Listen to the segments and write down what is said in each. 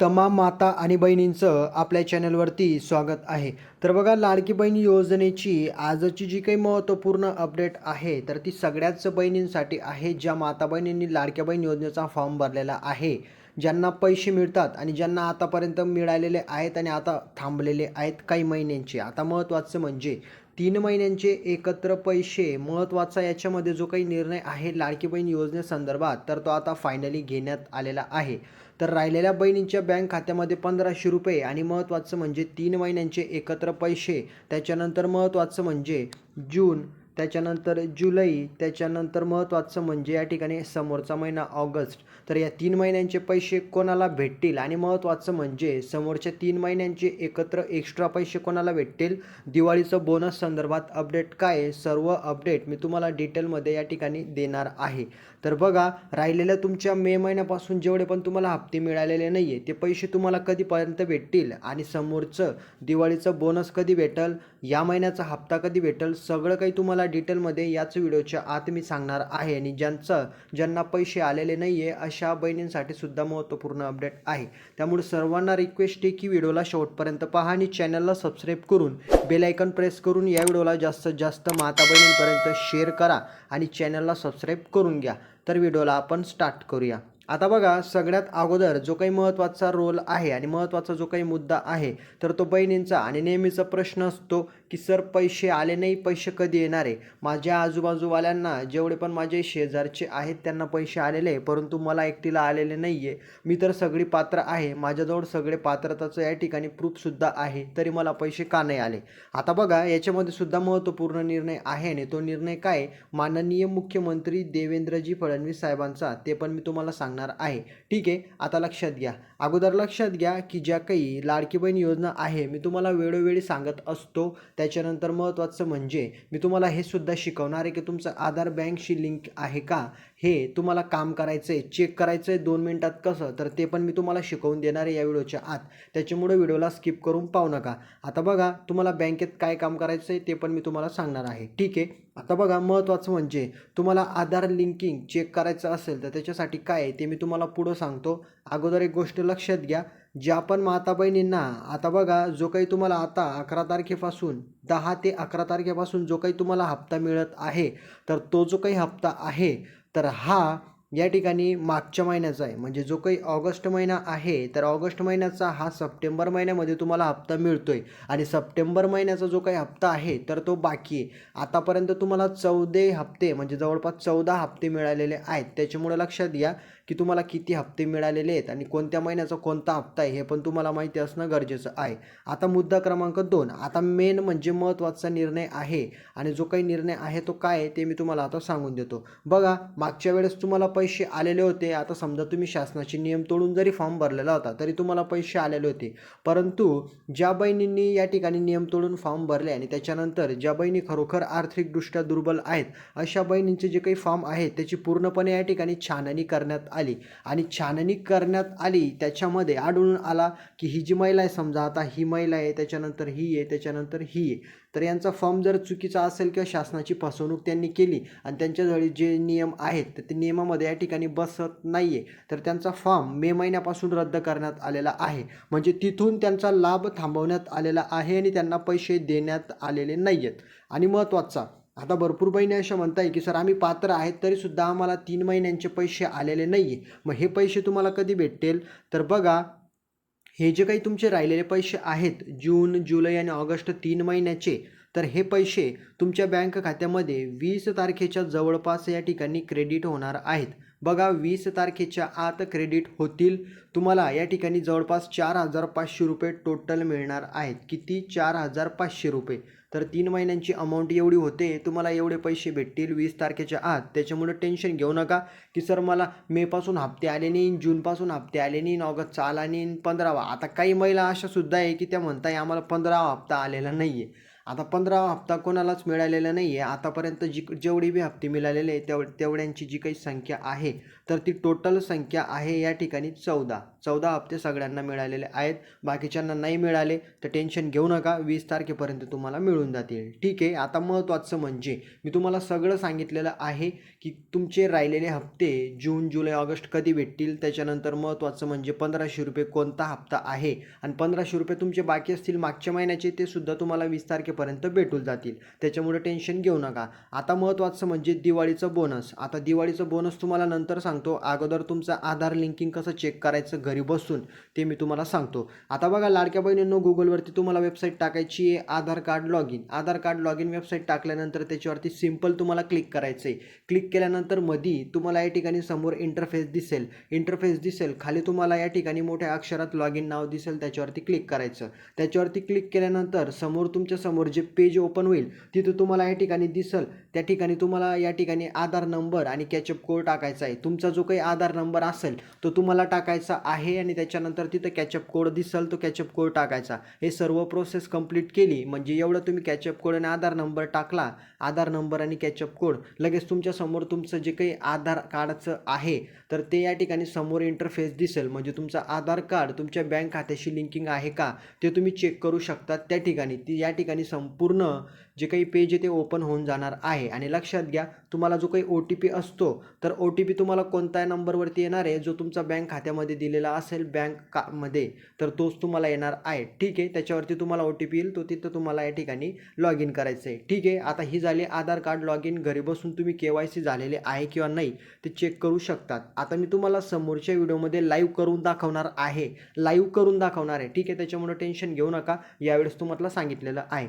तमाम माता आणि बहिणींचं आपल्या चॅनलवरती स्वागत आहे. तर बघा लाडकी बहीण योजनेची आजची जी काही महत्त्वपूर्ण अपडेट आहे तर ती सगळ्याच बहिणींसाठी आहे ज्या माता बहिणींनी लाडक्या बहीण योजनेचा फॉर्म भरलेला आहे. ज्यांना पैसे मिळतात आणि ज्यांना आतापर्यंत मिळालेले आहेत आणि आता थांबलेले आहेत काही महिन्यांचे. आता महत्त्वाचं म्हणजे तीन महिन्यांचे एकत्र पैसे महत्त्वाचा याच्यामध्ये जो काही निर्णय आहे लाडकी बहीण योजनेसंदर्भात तर तो आता फायनली घेण्यात आलेला आहे. तर राहिलेल्या बहिणींच्या बँक खात्यामध्ये पंधराशे रुपये आणि महत्त्वाचं म्हणजे तीन महिन्यांचे एकत्र पैसे त्याच्यानंतर महत्त्वाचं म्हणजे जून त्याच्यानंतर जुलै त्याच्यानंतर महत्त्वाचं म्हणजे या ठिकाणी समोरचा महिना ऑगस्ट. तर या तीन महिन्यांचे पैसे कोणाला भेटतील? आणि महत्त्वाचं म्हणजे समोरच्या तीन महिन्यांचे एकत्र एक्स्ट्रा पैसे कोणाला भेटतील? दिवाळीचं बोनस संदर्भात अपडेट काय आहे? सर्व अपडेट मी तुम्हाला डिटेलमध्ये या ठिकाणी देणार आहे. तर बघा राहिलेल्या तुमच्या मे महिन्यापासून जेवढे पण तुम्हाला हप्ते मिळालेले नाही आहे ते पैसे तुम्हाला कधीपर्यंत भेटतील? आणि समोरचं दिवाळीचं बोनस कधी भेटल? या महिन्याचा हप्ता कधी भेटल? सगळं काही तुम्हाला डिटेलमध्ये याच व्हिडिओच्या आत मी सांगणार आहे आणि ज्यांचं ज्यांना पैसे आलेले नाही आहे अशा बहिणींसाठी सुद्धा महत्त्वपूर्ण अपडेट आहे. त्यामुळे सर्वांना रिक्वेस्ट आहे की व्हिडिओला शेवटपर्यंत पहा आणि चॅनलला सबस्क्राईब करून बेलायकन प्रेस करून या व्हिडिओला जास्तीत जास्त माता बहिणींपर्यंत शेअर करा आणि चॅनलला सबस्क्राईब करून घ्या. तर व्हिडिओला आपण स्टार्ट करूया. आता बघा सगळ्यात अगोदर जो काही महत्त्वाचा रोल आहे आणि महत्त्वाचा जो काही मुद्दा आहे तर तो बहिणींचा आणि नेहमीचा प्रश्न असतो की सर पैसे आले नाही पैसे कधी येणार आहे? माझ्या आजूबाजूवाल्यांना जेवढे पण माझे शेजारचे आहेत त्यांना पैसे आलेले आहे परंतु मला एकटीला आलेले नाही आहे. मी तर सगळी पात्र आहे. माझ्याजवळ सगळे पात्रताचं या ठिकाणी प्रूफसुद्धा आहे तरी मला पैसे का नाही आले? आता बघा याच्यामध्ये सुद्धा महत्त्वपूर्ण निर्णय आहे आणि तो निर्णय काय? माननीय मुख्यमंत्री देवेंद्रजी फडणवीस साहेबांचा ते पण मी तुम्हाला सांगणार आहे. ठीक आहे आता लक्षात घ्या. अगोदर लक्षात घ्या की ज्या काही लाडकी बहीण योजना आहे मी तुम्हाला वेळोवेळी सांगत असतो. त्याच्यानंतर महत्त्वाचं म्हणजे मी तुम्हाला हे सुद्धा शिकवणार आहे की तुमचं आधार बँकशी लिंक आहे का? हे तुम्हाला काम करायचं आहे चेक करायचं आहे दोन मिनटात कसं तर ते पण मी तुम्हाला शिकवून देणार आहे या व्हिडिओच्या आत. त्याच्यामुळे व्हिडिओला स्किप करून पाहू नका. आता बघा तुम्हाला बँकेत काय काम करायचं आहे ते पण मी तुम्हाला सांगणार आहे. ठीक आहे? आता बघा महत्त्वाचं म्हणजे तुम्हाला आधार लिंकिंग चेक करायचं असेल तर त्याच्यासाठी काय आहे ते मी तुम्हाला पुढं सांगतो. अगोदर एक गोष्ट लक्षात घ्या. ज्या पण माता बहिणींना आता बघा जो काही तुम्हाला आता अकरा तारखेपासून दहा ते अकरा तारखेपासून जो काही तुम्हाला हप्ता मिळत आहे तर तो जो काही हप्ता आहे तर हा या ठिकाणी मागच्या महिन्याचा आहे. म्हणजे जो काही ऑगस्ट महिना आहे तर ऑगस्ट महिन्याचा हा सप्टेंबर महिन्यामध्ये तुम्हाला हप्ता मिळतो आहे आणि सप्टेंबर महिन्याचा जो काही हप्ता आहे तर तो बाकी आहे. आतापर्यंत तुम्हाला चौदे हप्ते म्हणजे जवळपास चौदा हप्ते मिळालेले आहेत. त्याच्यामुळे लक्षात घ्या की तुम्हाला किती हप्ते मिळालेले आहेत आणि कोणत्या महिन्याचा कोणता हप्ता आहे हे पण तुम्हाला माहिती असणं गरजेचं आहे. आता मुद्दा क्रमांक दोन. आता मेन म्हणजे महत्त्वाचा निर्णय आहे आणि जो काही निर्णय आहे तो काय आहे ते मी तुम्हाला आता सांगून देतो. बघा मागच्या वेळेस तुम्हाला पैसे आलेले होते. आता समजा तुम्ही शासनाचे नियम तोडून जरी फॉर्म भरलेला होता तरी तुम्हाला पैसे आलेले होते. परंतु ज्या बहिणींनी या ठिकाणी नियम तोडून फॉर्म भरले आणि त्याच्यानंतर ज्या बहिणी खरोखर आर्थिकदृष्ट्या दुर्बल आहेत अशा बहिणींचे जे काही फॉर्म आहेत त्याची पूर्णपणे या ठिकाणी छाननी करण्यात आली आली आणि छाननी करण्यात आली त्याच्यामध्ये आढळून आला की ही जी महिला आहे समजा आता ही महिला आहे त्याच्यानंतर ही आहे त्याच्यानंतर ही आहे. तर यांचा फॉर्म जर चुकीचा असेल किंवा शासनाची फसवणूक त्यांनी केली आणि त्यांच्याजवळ जे नियम आहेत तर ते नियमामध्ये या ठिकाणी बसत नाही आहे तर त्यांचा फॉर्म मे महिन्यापासून रद्द करण्यात आलेला आहे. म्हणजे तिथून त्यांचा लाभ थांबवण्यात आलेला आहे आणि त्यांना पैसे देण्यात आलेले नाही आहेत आणि महत्त्वाचा आता भरपूर बहिणी अशा म्हणताय की सर आम्ही पात्र आहेत तरीसुद्धा आम्हाला तीन महिन्यांचे पैसे आलेले नाही आहे मग हे पैसे तुम्हाला कधी भेटतील? तर बघा हे जे काही तुमचे राहिलेले पैसे आहेत जून जुलै आणि ऑगस्ट तीन महिन्याचे तर हे पैसे तुमच्या बँक खात्यामध्ये वीस तारखेच्या जवळपास या ठिकाणी क्रेडिट होणार आहेत. बघा वीस तारखेच्या आत क्रेडिट होतील. तुम्हाला या ठिकाणी जवळपास चार हजार पाचशे रुपये टोटल मिळणार आहेत. किती? चार हजार पाचशे रुपये. तर तीन महिन्यांची अमाऊंट एवढी होते तुम्हाला एवढे पैसे भेटतील वीस तारखेच्या आत. त्याच्यामुळे टेन्शन घेऊ नका की सर मला मेपासून हप्ते आले नाही जूनपासून हप्ते आले नाही ऑगस्टचा आला नाही पंधरावा. आता काही महिला अशा सुद्धा आहे की त्या म्हणताय आम्हाला पंधरावा हप्ता आलेला नाही आहे आता पंधरा हप्ता कोणालाच मिळालेला नाही आहे आतापर्यंत जी जेवढी बी हप्ते मिळालेले आहे तेव तेवढ्यांची जी काही संख्या आहे तर ती टोटल संख्या आहे या ठिकाणी चौदा. चौदा हप्ते सगळ्यांना मिळालेले आहेत. बाकीच्यांना नाही मिळाले तर टेन्शन घेऊ नका. वीस तारखेपर्यंत तुम्हाला मिळून जातील. ठीक आहे. आता महत्त्वाचं म्हणजे मी तुम्हाला सगळं सांगितलेलं आहे की तुमचे राहिलेले हप्ते जून जुलै ऑगस्ट कधी भेटतील? त्याच्यानंतर महत्त्वाचं म्हणजे पंधराशे रुपये कोणता हप्ता आहे? आणि पंधराशे रुपये तुमचे बाकी असतील मागच्या महिन्याचे ते सुद्धा तुम्हाला वीस तारखेपर्यंत भेटून जातील. त्याच्यामुळे टेन्शन घेऊ नका. आता महत्त्वाचं म्हणजे दिवाळीचं बोनस आता दिवाळीचं बोनस तुम्हाला नंतर सांगतो. अगोदर तुमचं आधार लिंकिंग कसं चेक करायचं घरी बसून ते मी तुम्हाला सांगतो. आता बघा लाडक्या बहिणींनो गुगलवरती तुम्हाला वेबसाईट टाकायची आहे Aadhaar card log in Aadhaar card log in website टाकल्यानंतर त्याच्यावरती सिंपल तुम्हाला क्लिक करायचं आहे क्लिक केल्यानंतर मधी तुम्हाला या ठिकाणी समोर इंटरफेस दिसेल. इंटरफेस दिसेल. खाली तुम्हाला या ठिकाणी मोठ्या अक्षरात लॉग इन नाव दिसेल. त्याच्यावरती क्लिक करायचं. त्याच्यावरती क्लिक केल्यानंतर समोर तुमच्यासमोर जे पेज ओपन होईल तिथं तुम्हाला या ठिकाणी दिसल त्या ठिकाणी तुम्हाला या ठिकाणी आधार नंबर आणि कॅचअप कोड टाकायचा आहे. तुमचा जो काही आधार नंबर असेल तो तुम्हाला टाकायचा आहे आणि त्याच्यानंतर तिथं कॅचअप कोड दिसेल तो कॅचअप कोड टाकायचा. हे सर्व प्रोसेस कंप्लीट केली म्हणजे एवढं तुम्ही कॅचअप कोड आणि आधार नंबर टाकला आधार नंबर आणि कॅचअप कोड लगेच तुमच्यासमोर तुमचं जे काही आधार कार्डचं आहे तर ते या ठिकाणी समोर इंटरफेस दिसेल. म्हणजे तुमचं आधार कार्ड तुमच्या बँक खात्याशी लिंकिंग आहे का ते तुम्ही चेक करू शकता त्या ठिकाणी. ती या ठिकाणी संपूर्ण जे काही पेज आहे ते ओपन होऊन जाणार आहे. आणि लक्षात घ्या तुम्हाला जो काही ओ टी पी असतो तर ओ टी पी तुम्हाला कोणत्या नंबरवरती येणार आहे? जो तुमचा बँक खात्यामध्ये दिलेला असेल बँक का मध्ये तर तोच तुम्हाला येणार आहे. ठीक आहे? त्याच्यावरती तुम्हाला ओ टी पी येईल तो तिथं तुम्हाला या ठिकाणी लॉग इन करायचं आहे. ठीक आहे? आता ही झाली आधार कार्ड लॉग इन घरी बसून तुम्ही के वाय सी झालेले आहे किंवा नाही ते चेक करू शकतात. आता मी तुम्हाला समोरच्या व्हिडिओमध्ये लाईव्ह करून दाखवणार आहे. लाईव्ह करून दाखवणार आहे. ठीक आहे? त्याच्यामुळे टेन्शन घेऊ नका. यावेळेस तुम्हाला सांगितलेलं आहे.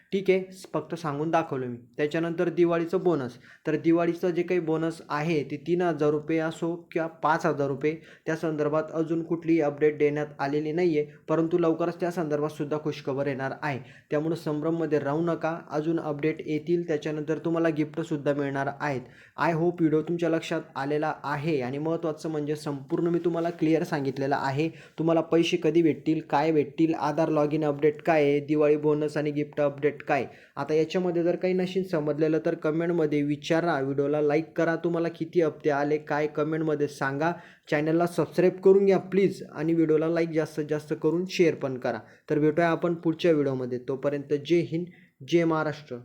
ठीक आहे फक्त सांगून दाखवलं मी. त्याच्यानंतर दिवाळीचं बोनस तर दिवाळीचं जे काही बोनस आहे ते तीन हजार रुपये असो किंवा पाच हजार रुपये त्या संदर्भात अजून कुठलीही अपडेट देण्यात आलेली नाही आहे परंतु लवकरच त्या संदर्भात सुद्धा खुशखबर येणार आहे. त्यामुळे संभ्रममध्ये राहू नका. अजून अपडेट येतील त्याच्यानंतर तुम्हाला गिफ्टसुद्धा मिळणार आहेत. आय होप व्हिडिओ तुमच्या लक्षात आलेला आहे आणि महत्त्वाचं म्हणजे संपूर्ण मी तुम्हाला क्लिअर सांगितलेलं आहे. तुम्हाला पैसे कधी भेटतील काय भेटतील आधार लॉग इन अपडेट काय आहे दिवाळी बोनस आणि गिफ्ट अपडेट काय आता याच्यामध्ये जर काही नशीन समजलेलं तर कमेंटमध्ये विचारा. व्हिडिओला लाईक करा. तुम्हाला किती हप्ते आले काय कमेंटमध्ये सांगा. चॅनलला सबस्क्राईब करून घ्या प्लीज. आणि व्हिडिओला लाईक जास्तीत जास्त करून शेअर पण करा. तर भेटूया आपण पुढच्या व्हिडिओमध्ये. तोपर्यंत जय हिंद जय महाराष्ट्र.